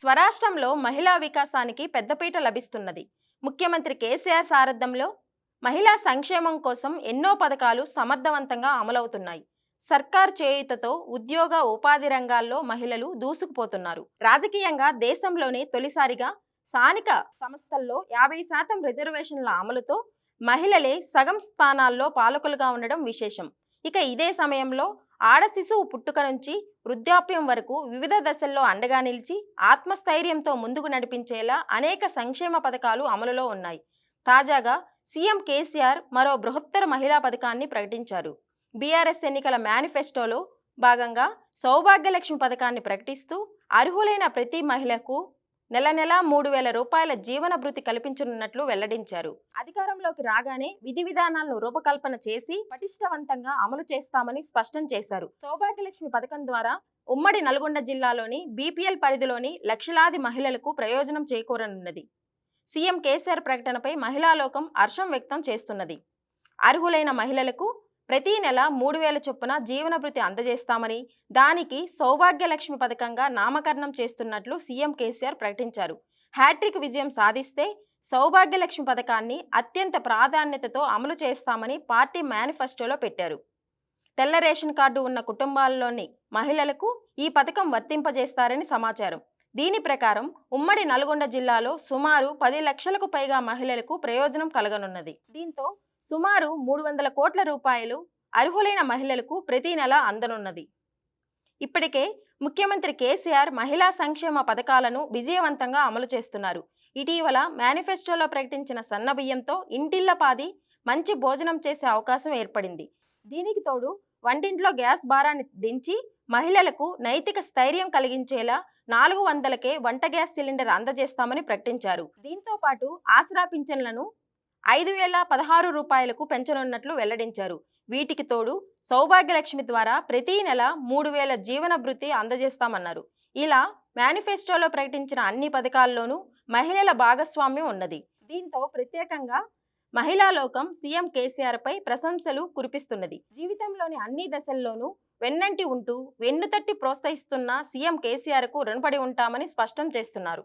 స్వరాష్ట్రంలో మహిళా వికాసానికి పెద్దపీట లభిస్తున్నది. ముఖ్యమంత్రి కేసీఆర్ సారథ్యంలో మహిళా సంక్షేమం కోసం ఎన్నో పథకాలు సమర్థవంతంగా అమలవుతున్నాయి. సర్కార్ చేయుతతో ఉద్యోగ ఉపాధి రంగాల్లో మహిళలు దూసుకుపోతున్నారు. రాజకీయంగా దేశంలోనే తొలిసారిగా స్థానిక సంస్థల్లో యాభై శాతం రిజర్వేషన్ల అమలుతో మహిళలే సగం స్థానాల్లో పాలకులుగా ఉండడం విశేషం. ఇక ఇదే సమయంలో ఆడ శిశువు పుట్టుక నుంచి వృద్ధాప్యం వరకు వివిధ దశల్లో అండగా నిలిచి ఆత్మస్థైర్యంతో ముందుకు నడిపించేలా అనేక సంక్షేమ పథకాలు అమలులో ఉన్నాయి. తాజాగా సీఎం కేసీఆర్ మరో బృహత్తర మహిళా పథకాన్ని ప్రకటించారు. బీఆర్ఎస్ ఎన్నికల మేనిఫెస్టోలో భాగంగా సౌభాగ్యలక్ష్మి పథకాన్ని ప్రకటిస్తూ అర్హులైన ప్రతి మహిళకు నెల నెల మూడు వేల రూపాయల జీవన భృతి కల్పించనున్నట్లు వెల్లడించారు. అధికారంలోకి రాగానే విధి విధానాలను రూపకల్పన చేసి పటిష్టవంతంగా అమలు చేస్తామని స్పష్టం చేశారు. సౌభాగ్యలక్ష్మి పథకం ద్వారా ఉమ్మడి నల్గొండ జిల్లాలోని బీపీఎల్ పరిధిలోని లక్షలాది మహిళలకు ప్రయోజనం చేకూరనున్నది. సీఎం కేసీఆర్ ప్రకటనపై మహిళా లోకం హర్షం వ్యక్తం చేస్తున్నది. అర్హులైన మహిళలకు ప్రతి నెల మూడు వేల చొప్పున జీవనభృతి అందజేస్తామని దానికి సౌభాగ్యలక్ష్మి పథకంగా నామకరణం చేస్తున్నట్లు సీఎం కేసీఆర్ ప్రకటించారు. హ్యాట్రిక్ విజయం సాధిస్తే సౌభాగ్యలక్ష్మి పథకాన్ని అత్యంత ప్రాధాన్యతతో అమలు చేస్తామని పార్టీ మేనిఫెస్టోలో పెట్టారు. తెల్ల రేషన్ కార్డు ఉన్న కుటుంబాల్లోని మహిళలకు ఈ పథకం వర్తింపజేస్తారని సమాచారం. దీని ప్రకారం ఉమ్మడి నల్గొండ జిల్లాలో సుమారు పది లక్షలకు పైగా మహిళలకు ప్రయోజనం కలగనున్నది. దీంతో సుమారు మూడు వందల కోట్ల రూపాయలు అర్హులైన మహిళలకు ప్రతి నెల అందనున్నది. ఇప్పటికే ముఖ్యమంత్రి కేసీఆర్ మహిళా సంక్షేమ పథకాలను విజయవంతంగా అమలు చేస్తున్నారు. ఇటీవల మేనిఫెస్టోలో ప్రకటించిన సన్నబియ్యంతో ఇంటిళ్ళపాది మంచి భోజనం చేసే అవకాశం ఏర్పడింది. దీనికి తోడు వంటింట్లో గ్యాస్ భారాన్ని దించి మహిళలకు నైతిక స్థైర్యం కలిగించేలా నాలుగు వందలకే వంట గ్యాస్ సిలిండర్ అందజేస్తామని ప్రకటించారు. దీంతో పాటు ఆసరా పింఛన్లను ఐదు వేల పదహారు రూపాయలకు పెంచనున్నట్లు వెల్లడించారు. వీటికి తోడు సౌభాగ్యలక్ష్మి ద్వారా ప్రతి నెల మూడు వేల జీవన భృతి అందజేస్తామన్నారు. ఇలా మేనిఫెస్టోలో ప్రకటించిన అన్ని పథకాల్లోనూ మహిళల భాగస్వామ్యం ఉన్నది. దీంతో ప్రత్యేకంగా మహిళా లోకం సీఎం కేసీఆర్ పై ప్రశంసలు కురిపిస్తున్నది. జీవితంలోని అన్ని దశల్లోనూ వెన్నంటి ఉంటూ వెన్నుతట్టి ప్రోత్సహిస్తున్న సీఎం కేసీఆర్కు రుణపడి ఉంటామని స్పష్టం చేస్తున్నారు.